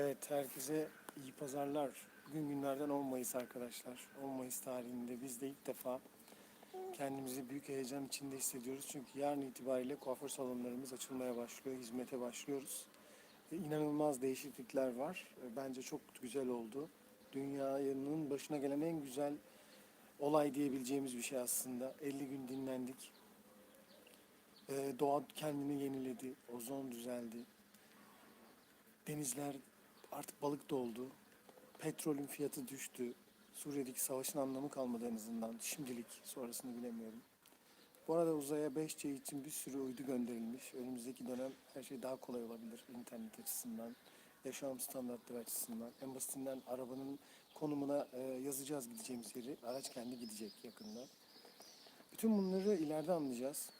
Evet, herkese iyi pazarlar. Bugün günlerden 10 Mayıs arkadaşlar. 10 Mayıs tarihinde biz de ilk defa kendimizi büyük heyecan içinde hissediyoruz. Çünkü yarın itibariyle kuaför salonlarımız açılmaya başlıyor, hizmete başlıyoruz. Ve inanılmaz değişiklikler var. E, Bence çok güzel oldu. Dünyanın başına gelen en güzel olay diyebileceğimiz bir şey aslında. 50 gün dinlendik. E, Doğa kendini yeniledi, ozon düzeldi. Denizler artık balık doldu. Petrolün fiyatı düştü. Suriye'deki savaşın anlamı kalmadı en azından. Şimdilik sonrasını bilemiyorum. Bu arada uzaya 5G için bir sürü uydu gönderilmiş. Önümüzdeki dönem her şey daha kolay olabilir internet açısından, yaşam standartları açısından. En basitinden arabanın konumuna e, yazacağız gideceğimiz yeri. Araç kendi gidecek yakında. Bütün bunları ileride anlayacağız.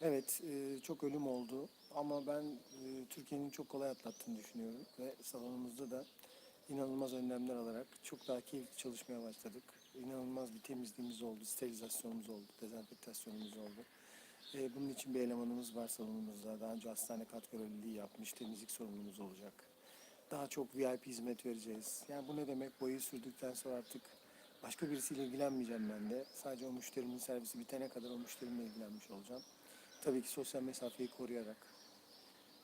Evet, e, çok ölüm oldu ama ben e, Türkiye'nin çok kolay atlattığını düşünüyorum ve salonumuzda da inanılmaz önlemler alarak çok daha keyifli çalışmaya başladık. İnanılmaz bir temizliğimiz oldu, sterilizasyonumuz oldu, dezenfektasyonumuz oldu. E, bunun için bir elemanımız var salonumuzda. Daha önce hastane kat görevliliği yapmış, temizlik sorumlumuz olacak. Daha çok VIP hizmet vereceğiz. Yani bu ne demek? Boyu sürdükten sonra artık başka birisiyle ilgilenmeyeceğim ben de. Sadece o müşterimin servisi bitene kadar o müşterimle ilgilenmiş olacağım. Tabii ki sosyal mesafeyi koruyarak.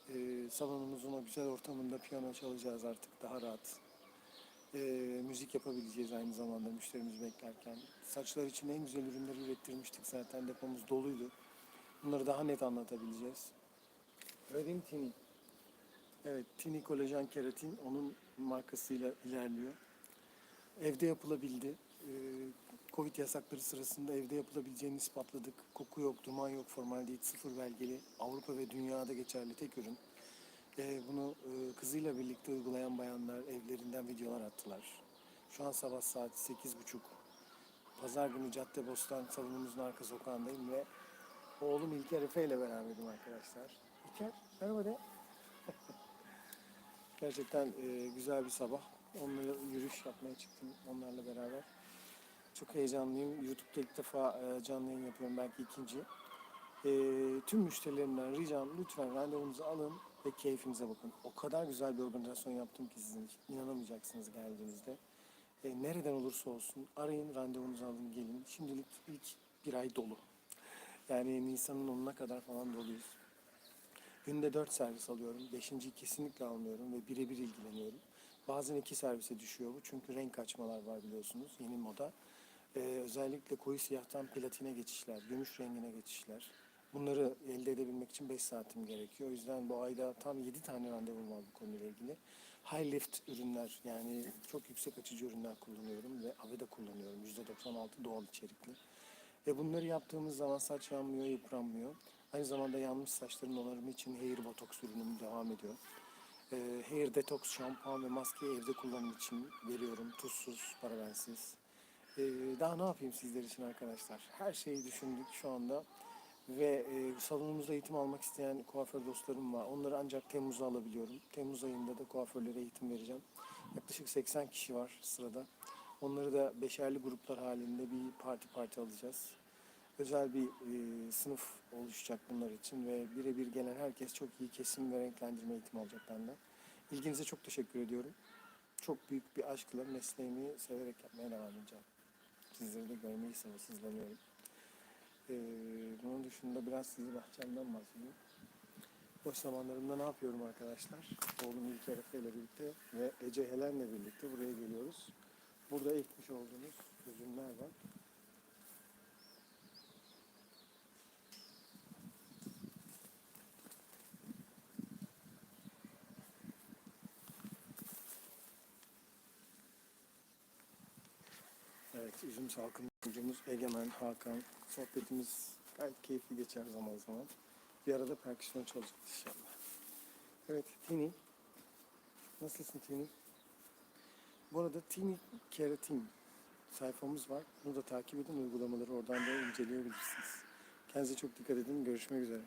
Ee, salonumuzun o güzel ortamında piyano çalacağız artık daha rahat. Ee, müzik yapabileceğiz aynı zamanda müşterimiz beklerken. Saçlar için en güzel ürünleri ürettirmiştik zaten depomuz doluydu. Bunları daha net anlatabileceğiz. Mi Tini? Evet, Tini Kolajen Keratin onun markasıyla ilerliyor. Evde yapılabildi. Ee, Covid yasakları sırasında evde yapılabileceğini ispatladık. Koku yok, duman yok, formaldehit sıfır belgeli. Avrupa ve dünyada geçerli tek ürün. Ee, bunu e, kızıyla birlikte uygulayan bayanlar evlerinden videolar attılar. Şu an sabah saat 8.30. Pazar günü Caddebostan salonumuzun arka sokağındayım ve oğlum İlker Efe ile beraberim arkadaşlar. İlker, merhaba de. Gerçekten e, güzel bir sabah. Onlarla yürüyüş yapmaya çıktım onlarla beraber. Çok heyecanlıyım. YouTube'da ilk defa e, canlı yayın yapıyorum. Belki ikinci. E, tüm müşterilerimden ricam lütfen randevunuzu alın ve keyfinize bakın. O kadar güzel bir organizasyon yaptım ki sizin. İnanamayacaksınız geldiğinizde. E, nereden olursa olsun arayın, randevunuzu alın, gelin. Şimdilik ilk bir ay dolu. Yani Nisan'ın 10'una kadar falan doluyuz. Günde 4 servis alıyorum. Beşinciyi kesinlikle almıyorum ve birebir ilgileniyorum. Bazen iki servise düşüyor bu çünkü renk açmalar var biliyorsunuz yeni moda. Ee, özellikle koyu siyahtan platine geçişler, gümüş rengine geçişler. Bunları elde edebilmek için 5 saatim gerekiyor. O yüzden bu ayda tam 7 tane randevum var bu konuyla ilgili. High lift ürünler yani çok yüksek açıcı ürünler kullanıyorum ve Aveda kullanıyorum. %96 doğal içerikli. Ve bunları yaptığımız zaman saç yanmıyor, yıpranmıyor. Aynı zamanda yanmış saçların onarımı için Hair Botox ürünüm devam ediyor. Ee, Hair Detox şampuan ve maskeyi evde kullanım için veriyorum. Tuzsuz, parabensiz. Ee, daha ne yapayım sizler için arkadaşlar? Her şeyi düşündük şu anda. Ve e, salonumuzda eğitim almak isteyen kuaför dostlarım var. Onları ancak Temmuz'da alabiliyorum. Temmuz ayında da kuaförlere eğitim vereceğim. Yaklaşık 80 kişi var sırada. Onları da beşerli gruplar halinde bir parti parti alacağız. Özel bir e, sınıf oluşacak bunlar için ve birebir gelen herkes çok iyi kesim ve renklendirme eğitimi alacak benden. İlginize çok teşekkür ediyorum. Çok büyük bir aşkla mesleğimi severek yapmaya devam edeceğim. Sizleri de görmeyi sabırsızlanıyorum. Ee, bunun dışında biraz sizi bahçemden bahsedeyim. Boş zamanlarımda ne yapıyorum arkadaşlar? Oğlum İlker Efe ile birlikte ve Ece Helen'le birlikte buraya geliyoruz. Burada ekmiş olduğumuz ürünler var. Evet, üzüm salkım oyuncumuz Egemen, Hakan. Sohbetimiz gayet keyifli geçer zaman zaman. Bir arada perküsyon çalacağız inşallah. Evet, Tini. Nasılsın Tini? Bu arada Tini Keratin sayfamız var. Bunu da takip edin, uygulamaları oradan da inceleyebilirsiniz. Kendinize çok dikkat edin. Görüşmek üzere.